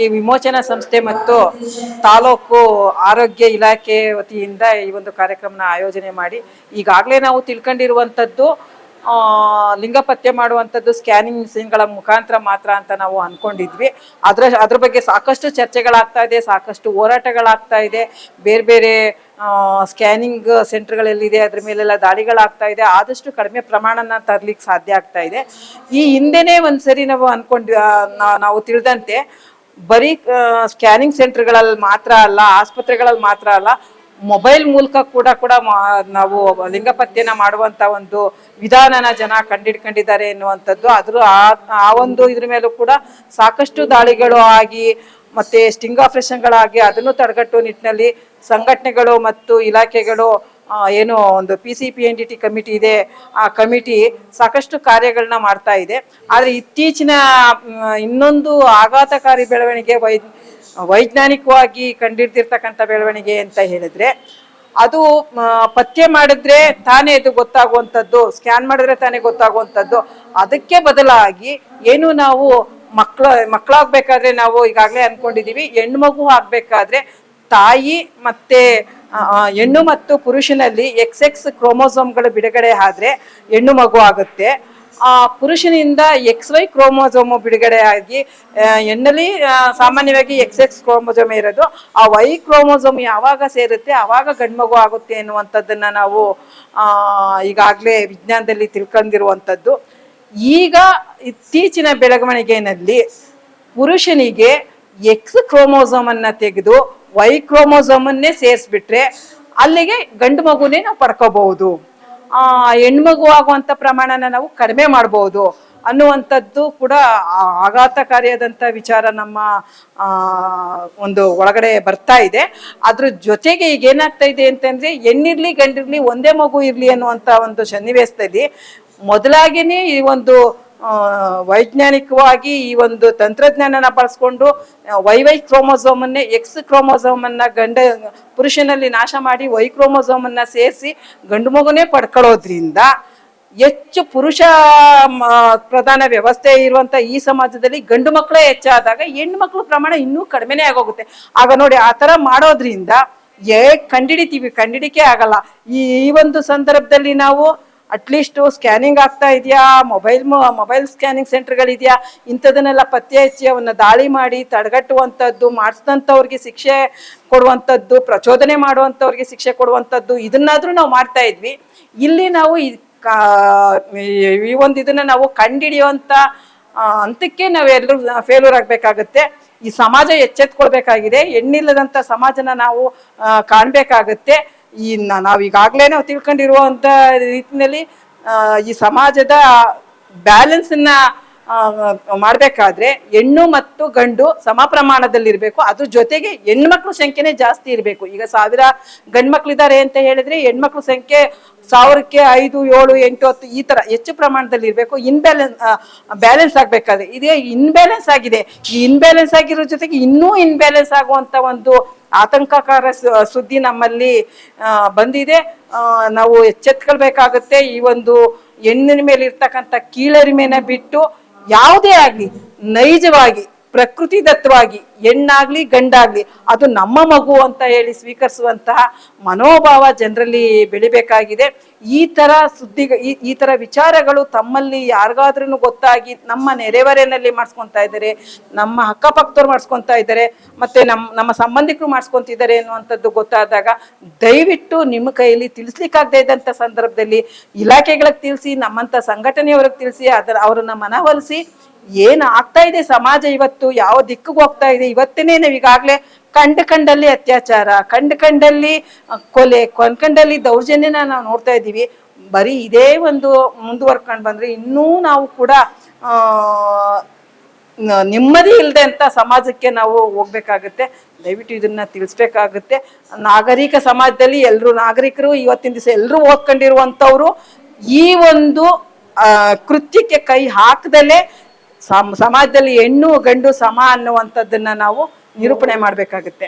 ಈ ವಿಮೋಚನಾ ಸಂಸ್ಥೆ ಮತ್ತು ತಾಲೂಕು ಆರೋಗ್ಯ ಇಲಾಖೆ ವತಿಯಿಂದ ಈ ಒಂದು ಕಾರ್ಯಕ್ರಮನ ಆಯೋಜನೆ ಮಾಡಿ ಈಗಾಗಲೇ ನಾವು ತಿಳ್ಕೊಂಡಿರುವಂಥದ್ದು ಲಿಂಗ ಪತ್ತೆ ಮಾಡುವಂಥದ್ದು ಸ್ಕ್ಯಾನಿಂಗ್ ಮಿಷಿನ್ಗಳ ಮುಖಾಂತರ ಮಾತ್ರ ಅಂತ ನಾವು ಅಂದ್ಕೊಂಡಿದ್ವಿ ಅದರ, ಅದ್ರ ಬಗ್ಗೆ ಸಾಕಷ್ಟು ಚರ್ಚೆಗಳಾಗ್ತಾ ಇದೆ, ಸಾಕಷ್ಟು ಹೋರಾಟಗಳಾಗ್ತಾ ಇದೆ. ಬೇರೆ ಬೇರೆ ಸ್ಕ್ಯಾನಿಂಗ್ ಸೆಂಟರ್ಗಳಲ್ಲಿದೆ, ಅದ್ರ ಮೇಲೆಲ್ಲ ದಾಳಿಗಳಾಗ್ತಾ ಇದೆ. ಆದಷ್ಟು ಕಡಿಮೆ ಪ್ರಮಾಣನ ತರಲಿಕ್ಕೆ ಸಾಧ್ಯ ಆಗ್ತಾ ಇದೆ. ಈ ಹಿಂದೆನೇ ಒಂದ್ಸರಿ ನಾವು ಅಂದ್ಕೊಂಡು ನಾವು ತಿಳಿದಂತೆ ಬರೀ ಸ್ಕ್ಯಾನಿಂಗ್ ಸೆಂಟರ್ಗಳಲ್ಲಿ ಮಾತ್ರ ಅಲ್ಲ, ಆಸ್ಪತ್ರೆಗಳಲ್ಲಿ ಮಾತ್ರ ಅಲ್ಲ ಮೊಬೈಲ್ ಮೂಲಕ ಕೂಡ ಕೂಡ ನಾವು ಲಿಂಗ ಪತ್ತೆನ ಮಾಡುವಂತ ಒಂದು ವಿಧಾನನ ಜನ ಕಂಡಿಡ್ಕೊಂಡಿದ್ದಾರೆ ಎನ್ನುವಂಥದ್ದು. ಅದ್ರ, ಆ- ಒಂದು ಇದ್ರ ಮೇಲೂ ಕೂಡ ಸಾಕಷ್ಟು ದಾಳಿಗಳು ಆಗಿ, ಮತ್ತೆ ಸ್ಟಿಂಗ್ ಆಪರೇಷನ್ಗಳಾಗಿ ಅದನ್ನು ತಡೆಗಟ್ಟುವ ನಿಟ್ಟಿನಲ್ಲಿ ಸಂಘಟನೆಗಳು ಮತ್ತು ಇಲಾಖೆಗಳು ಏನು ಒಂದು P C P N D T committee ಇದೆ, ಆ ಕಮಿಟಿ ಸಾಕಷ್ಟು ಕಾರ್ಯಗಳನ್ನ ಮಾಡ್ತಾ ಇದೆ. ಆದರೆ ಇತ್ತೀಚಿನ ಇನ್ನೊಂದು ಆಘಾತಕಾರಿ ಬೆಳವಣಿಗೆ ವೈ, ವೈಜ್ಞಾನಿಕವಾಗಿ ಕಂಡಿಡ್ದಿರ್ತಕ್ಕಂಥ ಬೆಳವಣಿಗೆ ಅಂತ ಹೇಳಿದ್ರೆ, ಅದು ಪತ್ತೆ ಮಾಡಿದ್ರೆ ತಾನೇ ಇದು ಗೊತ್ತಾಗುವಂಥದ್ದು, ಸ್ಕ್ಯಾನ್ ಮಾಡಿದ್ರೆ ತಾನೇ ಗೊತ್ತಾಗುವಂಥದ್ದು. ಅದಕ್ಕೆ ಬದಲಾಗಿ ಏನು ನಾವು ಮಕ್ಕಳ ಮಕ್ಕಳಾಗಬೇಕಾದ್ರೆ ನಾವು ಈಗಾಗಲೇ ಅಂದ್ಕೊಂಡಿದ್ದೀವಿ, ಹೆಣ್ಮಗು ಆಗ್ಬೇಕಾದ್ರೆ ತಾಯಿ ಮತ್ತೆ ಹೆಣ್ಣು ಮತ್ತು ಪುರುಷನಲ್ಲಿ ಎಕ್ಸ್ ಎಕ್ಸ್ ಕ್ರೋಮೋಸೋಮ್ಗಳು ಬಿಡುಗಡೆ ಆದರೆ ಹೆಣ್ಣು ಮಗು ಆಗುತ್ತೆ. ಆ, ಪುರುಷನಿಂದ ಎಕ್ಸ್ ವೈ ಕ್ರೋಮೋಸೋಮು ಬಿಡುಗಡೆ ಆಗಿ ಹೆಣ್ಣಲ್ಲಿ ಸಾಮಾನ್ಯವಾಗಿ ಎಕ್ಸ್ ಎಕ್ಸ್ ಕ್ರೋಮೋಸೋಮ್ ಇರೋದು. ಆ ವೈ ಕ್ರೋಮೋಸೋಮ್ ಯಾವಾಗ ಸೇರುತ್ತೆ ಆವಾಗ ಗಂಡ್ಮಗು ಆಗುತ್ತೆ ಎನ್ನುವಂಥದ್ದನ್ನು ನಾವು ಈಗಾಗಲೇ ವಿಜ್ಞಾನದಲ್ಲಿ ತಿಳ್ಕೊಂಡಿರುವಂಥದ್ದು. ಈಗ ಇತ್ತೀಚಿನ ಬೆಳವಣಿಗೆಯಲ್ಲಿ ಪುರುಷನಿಗೆ ಎಕ್ಸ್ ಕ್ರೋಮೋಸೋಮನ್ನು ತೆಗೆದು ವೈ ಕ್ರೋಮೋಸೋಮ್ ಅನ್ನೇ ಸೇರಿಸ್ಬಿಟ್ರೆ ಅಲ್ಲಿಗೆ ಗಂಡು ಮಗುನೇ ನಾವು ಪಡ್ಕೋಬಹುದು. ಆ, ಹೆಣ್ಮಗು ಆಗುವಂತ ಪ್ರಮಾಣನ ನಾವು ಕಡಿಮೆ ಮಾಡಬಹುದು ಅನ್ನುವಂಥದ್ದು ಕೂಡ ಆಘಾತಕಾರಿಯಾದಂತ ವಿಚಾರ ನಮ್ಮ ಒಂದು ಒಳಗಡೆ ಬರ್ತಾ ಇದೆ. ಅದ್ರ ಜೊತೆಗೆ ಈಗ ಏನಾಗ್ತಾ ಇದೆ ಅಂತಂದ್ರೆ ಹೆಣ್ಣಿರ್ಲಿ ಗಂಡಿರ್ಲಿ ಒಂದೇ ಮಗು ಇರಲಿ ಅನ್ನುವಂಥ ಒಂದು ಸನ್ನಿವೇಶದಲ್ಲಿ ಮೊದಲಾಗಿನೇ ಈ ಒಂದು ವೈಜ್ಞಾನಿಕವಾಗಿ ಈ ಒಂದು ತಂತ್ರಜ್ಞಾನನ ಬಳಸ್ಕೊಂಡು ವೈ ವೈ ಕ್ರೋಮೋಸೋಮನ್ನೇ ಎಕ್ಸ್ ಕ್ರೋಮೋಸೋಮನ್ನು ಗಂಡ, ಪುರುಷನಲ್ಲಿ ನಾಶ ಮಾಡಿ ವೈ ಕ್ರೋಮೋಸೋಮನ್ನು ಸೇರಿಸಿ ಗಂಡು ಮಗುನೇ ಪಡ್ಕೊಳ್ಳೋದ್ರಿಂದ ಹೆಚ್ಚು ಪುರುಷ ಪ್ರಧಾನ ವ್ಯವಸ್ಥೆ ಇರುವಂತ ಈ ಸಮಾಜದಲ್ಲಿ ಗಂಡು ಮಕ್ಕಳೇ ಹೆಚ್ಚಾದಾಗ ಹೆಣ್ಣು ಮಕ್ಕಳ ಪ್ರಮಾಣ ಇನ್ನೂ ಕಡಿಮೆನೇ ಆಗೋಗುತ್ತೆ. ಆಗ ನೋಡಿ ಆ ಥರ ಮಾಡೋದ್ರಿಂದ ಏ, ಕಂಡಿಡಿತೀವಿ, ಕಂಡಿಡಿಕೆ ಆಗಲ್ಲ. ಈ ಒಂದು ಸಂದರ್ಭದಲ್ಲಿ ನಾವು ಅಟ್ಲೀಸ್ಟ್ ಸ್ಕ್ಯಾನಿಂಗ್ ಆಗ್ತಾ ಇದೆಯಾ? ಮೊಬೈಲ್ ಮೊಬೈಲ್ ಸ್ಕ್ಯಾನಿಂಗ್ ಸೆಂಟರ್ಗಳಿದೆಯಾ ಇಂಥದನ್ನೆಲ್ಲ ಪತ್ತೆ ಹಚ್ಚಿ ಅವನ್ನ ದಾಳಿ ಮಾಡಿ, ತಡೆಗಟ್ಟುವಂಥದ್ದು, ಮಾಡಿಸಿದಂಥವ್ರಿಗೆ ಶಿಕ್ಷೆ ಕೊಡುವಂಥದ್ದು, ಪ್ರಚೋದನೆ ಮಾಡುವಂಥವ್ರಿಗೆ ಶಿಕ್ಷೆ ಕೊಡುವಂಥದ್ದು, ಇದನ್ನಾದರೂ ನಾವು ಮಾಡ್ತಾ ಇದ್ವಿ. ಇಲ್ಲಿ ನಾವು ಈ ಕಾ- ಒಂದು ಇದನ್ನ ನಾವು ಕಂಡಿಡಿಯುವಂಥ ಹಂತಕ್ಕೆ ನಾವೆಲ್ಲರೂ ಫೇಲ್ಯೂರ್ ಆಗಬೇಕಾಗುತ್ತೆ. ಈ ಸಮಾಜ ಎಚ್ಚೆತ್ಕೊಳ್ಬೇಕಾಗಿದೆ. ಹೆಣ್ಣಿಲ್ಲದಂಥ ಸಮಾಜನ ನಾವು ಕಾಣ್ಬೇಕಾಗತ್ತೆ. ಈ ನಾವು ಈಗಾಗಲೇ ನಾವು ತಿಳ್ಕೊಂಡಿರುವಂತ ರೀತಿಯಲ್ಲಿ ಈ ಸಮಾಜದ ಬ್ಯಾಲೆನ್ಸ್ ಮಾಡಬೇಕಾದ್ರೆ ಹೆಣ್ಣು ಮತ್ತು ಗಂಡು ಸಮ ಪ್ರಮಾಣದಲ್ಲಿರಬೇಕು. ಅದ್ರ ಜೊತೆಗೆ ಹೆಣ್ಮಕ್ಳ ಸಂಖ್ಯೆನೇ ಜಾಸ್ತಿ ಇರಬೇಕು. ಈಗ ಸಾವಿರ ಗಂಡ್ಮಕ್ಳಿದ್ದಾರೆ ಅಂತ ಹೇಳಿದ್ರೆ ಹೆಣ್ಮಕ್ಳ ಸಂಖ್ಯೆ ಸಾವಿರಕ್ಕೆ ಐದು, ಏಳು, ಎಂಟು, ಹತ್ತು ಈ ತರ ಹೆಚ್ಚು ಪ್ರಮಾಣದಲ್ಲಿ ಇರಬೇಕು ಇನ್ಬ್ಯಾಲೆನ್ಸ್ ಬ್ಯಾಲೆನ್ಸ್ ಆಗಬೇಕಾದ್ರೆ. ಇದೇ ಇನ್ಬ್ಯಾಲೆನ್ಸ್ ಆಗಿದೆ. ಈ ಇನ್ಬ್ಯಾಲೆನ್ಸ್ ಆಗಿರೋ ಜೊತೆಗೆ ಇನ್ನೂ ಇನ್ಬ್ಯಾಲೆನ್ಸ್ ಆಗುವಂಥ ಒಂದು ಆತಂಕಕಾರ ಸುದ್ದಿ ನಮ್ಮಲ್ಲಿ ಬಂದಿದೆ. ನಾವು ಎಚ್ಚೆತ್ಕೊಳ್ಬೇಕಾಗುತ್ತೆ. ಈ ಒಂದು ಹೆಣ್ಣಿನ ಮೇಲೆ ಇರ್ತಕ್ಕಂಥ ಕೀಳರಿಮೆನ ಬಿಟ್ಟು ಯಾವುದೇ ಆಗಲಿ ನೈಜವಾಗಿ ಪ್ರಕೃತಿ ದತ್ತವಾಗಿ, ಹೆಣ್ಣಾಗ್ಲಿ, ಗಂಡಾಗ್ಲಿ, ಅದು ನಮ್ಮ ಮಗು ಅಂತ ಹೇಳಿ ಸ್ವೀಕರಿಸುವಂತಹ ಮನೋಭಾವ ಜನರಲ್ಲಿ ಬೆಳಿಬೇಕಾಗಿದೆ. ಈ ತರ ಸುದ್ದಿ, ಈ ತರ ವಿಚಾರಗಳು ತಮ್ಮಲ್ಲಿ ಯಾರಿಗಾದ್ರೂ ಗೊತ್ತಾಗಿ ನಮ್ಮ ನೆರೆವರೆಯಲ್ಲಿ ಮಾಡ್ಸ್ಕೊತಾ ಇದ್ದಾರೆ, ನಮ್ಮ ಅಕ್ಕಪಕ್ಕದವ್ರು ಮಾಡ್ಸ್ಕೊತಾ ಇದ್ದಾರೆ, ಮತ್ತೆ ನಮ್ಮ ನಮ್ಮ ಸಂಬಂಧಿಕರು ಮಾಡ್ಸ್ಕೊತಿದ್ದಾರೆ ಅನ್ನುವಂಥದ್ದು ಗೊತ್ತಾದಾಗ ದಯವಿಟ್ಟು ನಿಮ್ಮ ಕೈಯಲ್ಲಿ ತಿಳಿಸ್ಲಿಕ್ಕಾಗದೇ ಇದ್ದಂಥ ಸಂದರ್ಭದಲ್ಲಿ ಇಲಾಖೆಗಳಿಗೆ ತಿಳಿಸಿ, ನಮ್ಮಂಥ ಸಂಘಟನೆಯವ್ರಿಗೆ ತಿಳಿಸಿ, ಅದರ, ಅವ್ರನ್ನ ಮನವೊಲಿಸಿ ಏನು ಆಗ್ತಾ ಇದೆ ಸಮಾಜ ಇವತ್ತು? ಯಾವ ದಿಕ್ಕಿಗೆ ಹೋಗ್ತಾ ಇದೆ? ಇವತ್ತೇನೆ ನಾವು ಈಗಾಗಲೇ ಕಂಡ ಕಂಡಲ್ಲಿ ಅತ್ಯಾಚಾರ, ಕಂಡ ಕಂಡಲ್ಲಿ ಕೊಲೆ, ಕೊಂಡ್ ಕಂಡಲ್ಲಿ ದೌರ್ಜನ್ಯನ ನಾವು ನೋಡ್ತಾ ಇದ್ದೀವಿ. ಬರೀ ಇದೇ ಒಂದು ಮುಂದುವರ್ಕೊಂಡು ಬಂದ್ರೆ ಇನ್ನೂ ನಾವು ಕೂಡ ನೆಮ್ಮದಿ ಇಲ್ಲದೆ ಅಂತ ಸಮಾಜಕ್ಕೆ ನಾವು ಹೋಗ್ಬೇಕಾಗುತ್ತೆ. ದಯವಿಟ್ಟು ಇದನ್ನ ತಿಳಿಸ್ಬೇಕಾಗುತ್ತೆ. ನಾಗರಿಕ ಸಮಾಜದಲ್ಲಿ ಎಲ್ಲರೂ ನಾಗರಿಕರು ಇವತ್ತಿನ ದಿವಸ ಎಲ್ಲರೂ ಓದ್ಕೊಂಡಿರುವಂಥವ್ರು ಈ ಒಂದು ಕೃತ್ಯಕ್ಕೆ ಕೈ ಹಾಕದಲ್ಲೇ ಸಮ್- ಸಮಾಜದಲ್ಲಿ ಹೆಣ್ಣು ಗಂಡು ಸಮ ಅನ್ನುವಂಥದ್ದನ್ನ ನಾವು ನಿರೂಪಣೆ ಮಾಡಬೇಕಾಗುತ್ತೆ.